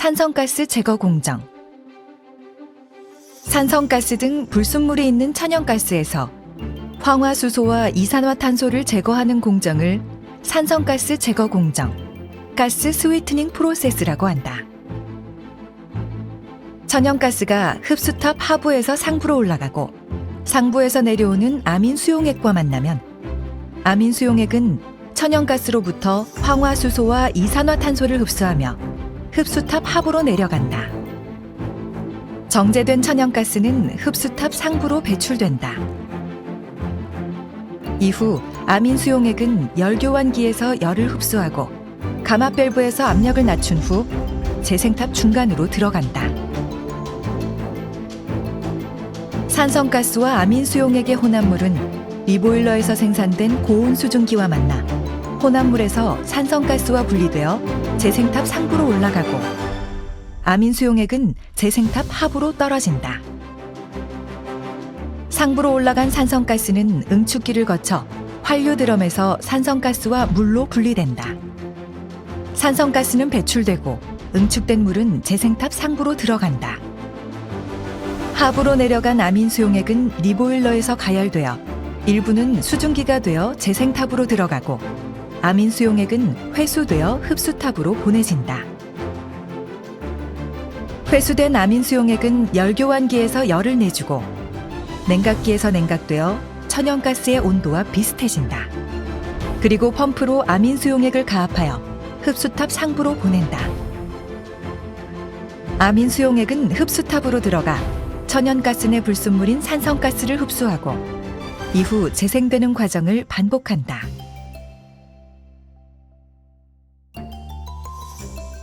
산성가스 제거 공정. 산성가스 등 불순물이 있는 천연가스에서 황화수소와 이산화탄소를 제거하는 공정을 산성가스 제거 공정, 가스 스위트닝 프로세스라고 한다. 천연가스가 흡수탑 하부에서 상부로 올라가고 상부에서 내려오는 아민 수용액과 만나면 아민 수용액은 천연가스로부터 황화수소와 이산화탄소를 흡수하며 흡수탑 하부로 내려간다. 정제된 천연가스는 흡수탑 상부로 배출된다. 이후 아민 수용액은 열교환기에서 열을 흡수하고 감압 밸브에서 압력을 낮춘 후 재생탑 중간으로 들어간다. 산성가스와 아민 수용액의 혼합물은 리보일러에서 생산된 고온 수증기와 만나 혼합물에서 산성가스와 분리되어 재생탑 상부로 올라가고 아민 수용액은 재생탑 하부로 떨어진다. 상부로 올라간 산성가스는 응축기를 거쳐 환류 드럼에서 산성가스와 물로 분리된다. 산성가스는 배출되고 응축된 물은 재생탑 상부로 들어간다. 하부로 내려간 아민 수용액은 리보일러에서 가열되어 일부는 수증기가 되어 재생탑으로 들어가고 아민 수용액은 회수되어 흡수탑으로 보내진다. 회수된 아민 수용액은 열교환기에서 열을 내주고 냉각기에서 냉각되어 천연가스의 온도와 비슷해진다. 그리고 펌프로 아민 수용액을 가압하여 흡수탑 상부로 보낸다. 아민 수용액은 흡수탑으로 들어가 천연가스 내 불순물인 산성가스를 흡수하고 이후 재생되는 과정을 반복한다. you